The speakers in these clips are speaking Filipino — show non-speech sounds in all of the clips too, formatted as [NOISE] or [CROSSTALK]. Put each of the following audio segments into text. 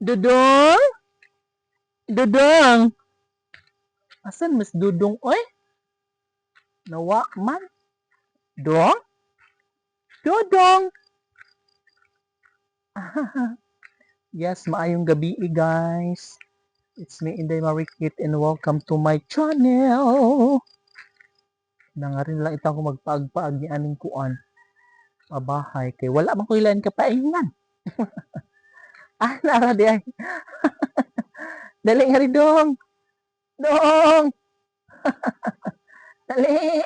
Dudong? Dudong? Asan mas Dudong, oy? Nawa man. Dong? Dudong? [LAUGHS] yes, maayong gabi, guys. It's me, Inday Marikit, and welcome to my channel. Na nga rin lang ito ako magpaag-paag ni aning kuan. Mabahay, kay wala man ko ilan kapaingan. [LAUGHS] ah, nara di ay. [LAUGHS] Dali nga rin dong. Dong! [LAUGHS] Dali!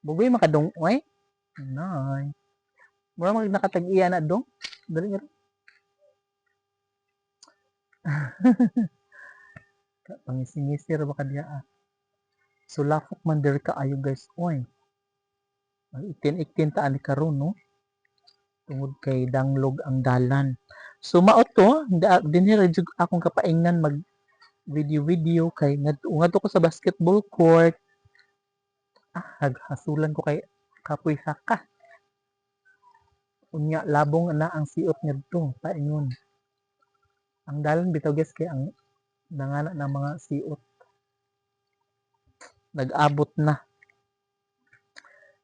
Bugoy makadong, oy. Nay. Mura mag nakatag-iya na dong. Dali nga rin. Pangisingisir ba ka diya ah. Sulafok man der ka ayo guys, oy. Itin-itin ta ani karon no. Tungod kay danglog ang dalan. So mao to, da- dinhi jud akong kapaingan mag video-video kay ngadto ko sa basketball court. Ah, naghasulan ko kay kapoy saka. Unya labong na ang siot ngadto paingon. Ang dalan bitaw guys kay ang nangana ng mga siot. Nag-abot na.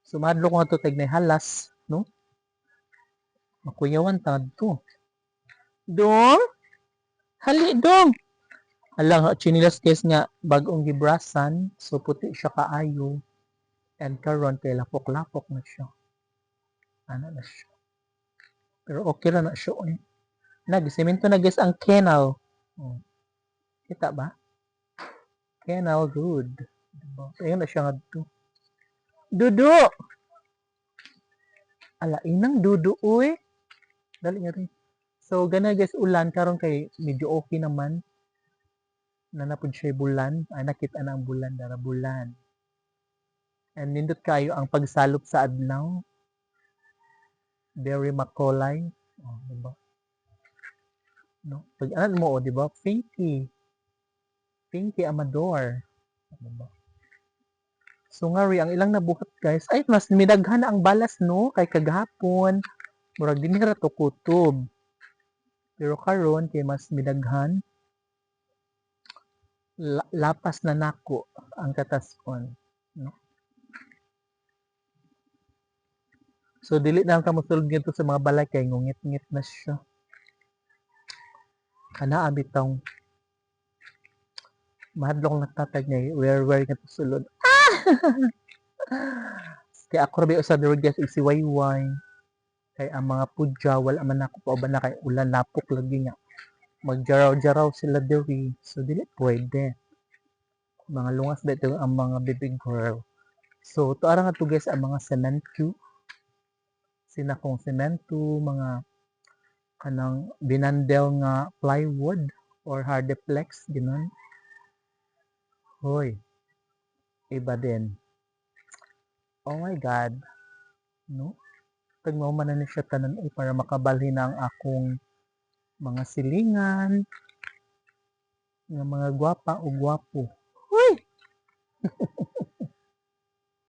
Sumadlo ko nga to tagnay halas, no? Makuyawan tangad to. Dong? Hali, dong! Hala nga, chinilas guys nga, bagong gibrasan, so puti siya kaayo. And karon kay lapok-lapok na siya. Ano na siya. Pero okay ra na siya. Eh. Nag-semento na guys ang kennel. Oh. Kita ba? Kennel, good. Diba? Ayun na siya nga to. Dudu! Ala, inang dudu, uy. Dali nga rin. So, gana guys, ulan. Karon kay medyo okay naman. Nanapod siya bulan. Ay, nakita na ang bulan. Dara bulan. And nindot kayo ang pagsalop sa adlaw. Very makulay. Oh, diba? No? Pag ano mo, oh, diba? Pinky. Pinky Amador. Diba? So nga ri, ang ilang nabuhat guys, ay mas midaghan na ang balas no, kay kagahapon. Murag din ra to kutob. Pero karon kay mas midaghan la- lapas na nako ang kataskon. No? So dili na ka mosulod ngadto sa mga balay kay ngungit-ngit na siya. Kana abitaw mahadlok na tatag niya where where nga sulod. [LAUGHS] Kaya ako rabi usab ni guys si Wayway. Kay ang mga pudya wala man ako pa ba na kay ulan lapok lagi nga. Magjaraw-jaraw sila diri. So dili pwede. Mga lungas dito ang mga bibig girl. So to ara nga to guys ang mga semento. Sina kong semento, mga kanang binandel nga plywood or hardeplex ginon. Hoy. Iba din. Oh my God. No? Tagmaw man na ni siya tanan ay para makabalhin ang akong mga silingan ng mga gwapa o gwapo. Hoy! [LAUGHS]